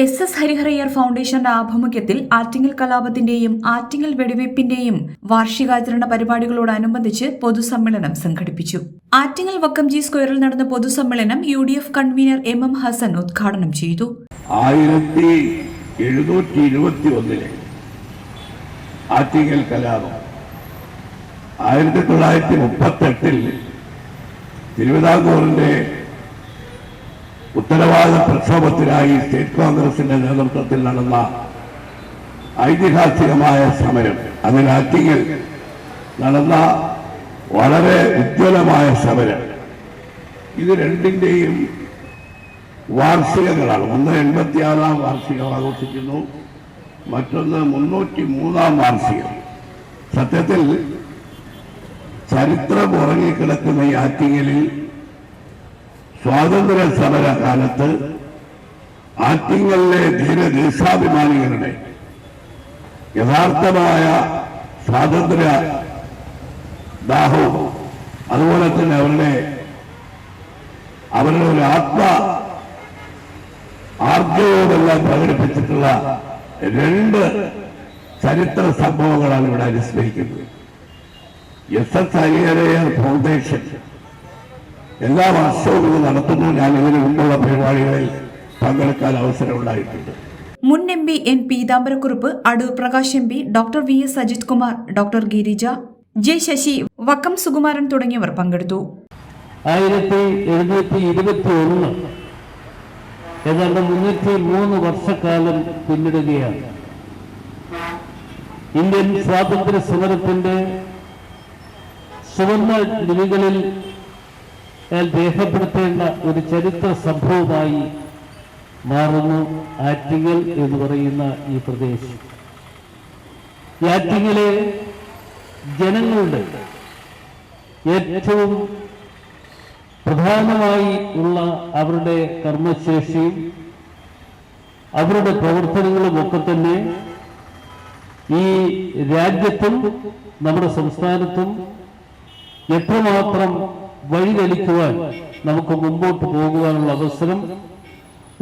S S Hariharayyar ഫൗണ്ടേഷന്റെ ആഭിമുഖ്യത്തിൽ ആറ്റിങ്ങൽ കലാപത്തിന്റെയും ആറ്റിങ്ങൽ വെടിവയ്പ്പിന്റെയും വാർഷികാചരണ പരിപാടികളോടനുബന്ധിച്ച് പൊതുസമ്മേളനം സംഘടിപ്പിച്ചു. ആറ്റിങ്ങൽ വക്കം ജി സ്ക്വയറിൽ നടന്ന പൊതുസമ്മേളനം U D F convener M M Hasan ഉദ്ഘാടനം ചെയ്തു. ആറ്റിങ്ങൽ കലാപം തിരുവിതാംകൂറിന്റെ ഉത്തരവാദ പ്രക്ഷോഭത്തിനായി സ്റ്റേറ്റ് കോൺഗ്രസിന്റെ നേതൃത്വത്തിൽ നടന്ന ഐതിഹാസികമായ സമരം അതിൽ നടന്ന വളരെ ഉജ്ജ്വലമായ സമരം. ഇത് രണ്ടിന്റെയും വാർഷികങ്ങളാണ്. ഒന്ന് എൺപത്തിയാറാം വാർഷികം ആഘോഷിക്കുന്നു മറ്റൊന്ന് മുന്നൂറ്റി മൂന്നാം വാർഷികം. സത്യത്തിൽ ചരിത്രം ഉറങ്ങിക്കിടക്കുന്ന ഈ ആറ്റിങ്ങലിൽ സ്വാതന്ത്ര്യ സമര കാലത്ത് ആറ്റിങ്ങലിലെ ധീരദേശാഭിമാനികളുടെ യഥാർത്ഥമായ സ്വാതന്ത്ര്യ ദാഹവും അതുപോലെ തന്നെ അവരുടെ അവരുടെ ഒരു ആത്മ ആർജവമെല്ലാം പ്രകടിപ്പിച്ചിട്ടുള്ള രണ്ട് ചരിത്ര സംഭവങ്ങളാണ് ഇവിടെ അനുസ്മരിക്കുന്നത്. എസ് എസ് ഹരിഹരയർ ഫൗണ്ടേഷൻ എല്ലാ വർഷവും ഇത് നടത്തുന്നു. ഞാൻ ഇതിനു മുമ്പുള്ള പരിപാടികളിൽ പങ്കെടുക്കാൻ അവസരമുണ്ടായിട്ടുണ്ട്. മുൻ M P N Peethambarakurup Adoor Prakash M P doctor V S Ajith Kumar doctor Girija J Sasi Vakkom Sukumaran തുടങ്ങിയവർ പങ്കെടുത്തു. ആയിരത്തി എഴുന്നൂറ്റി ഇരുപത്തി ഒന്ന് ഏതാണ്ട് മുന്നൂറ്റി മൂന്ന് വർഷക്കാലം പിന്നിടുകയാണ്. ഇന്ത്യൻ സ്വാതന്ത്ര്യ സമരത്തിന്റെ സുവർണ ലിപികളിൽ രേഖപ്പെടുത്തേണ്ട ഒരു ചരിത്ര സംഭവമായി മാറുന്നു ആറ്റിങ്ങൽ എന്ന് പറയുന്ന ഈ പ്രദേശം. ആറ്റിങ്ങലെ ജനങ്ങളുടെ ഏറ്റവും പ്രധാനമായി ഉള്ള അവരുടെ കർമ്മശേഷിയും അവരുടെ പ്രവർത്തനങ്ങളും ഒക്കെ തന്നെ ഈ രാജ്യത്തും നമ്മുടെ സംസ്ഥാനത്തും എത്രമാത്രം വഴിതെളിക്കുവാൻ നമുക്ക് മുമ്പോട്ട് പോകുവാനുള്ള അവസരം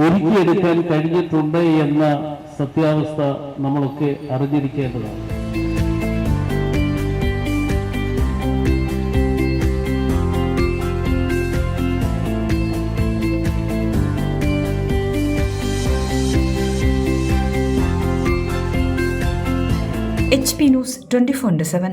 ഒരുക്കിയെടുക്കാൻ കഴിഞ്ഞിട്ടുണ്ട് എന്ന സത്യാവസ്ഥ നമ്മളൊക്കെ അറിഞ്ഞിരിക്കേണ്ടതാണ്. H P news twenty four into seven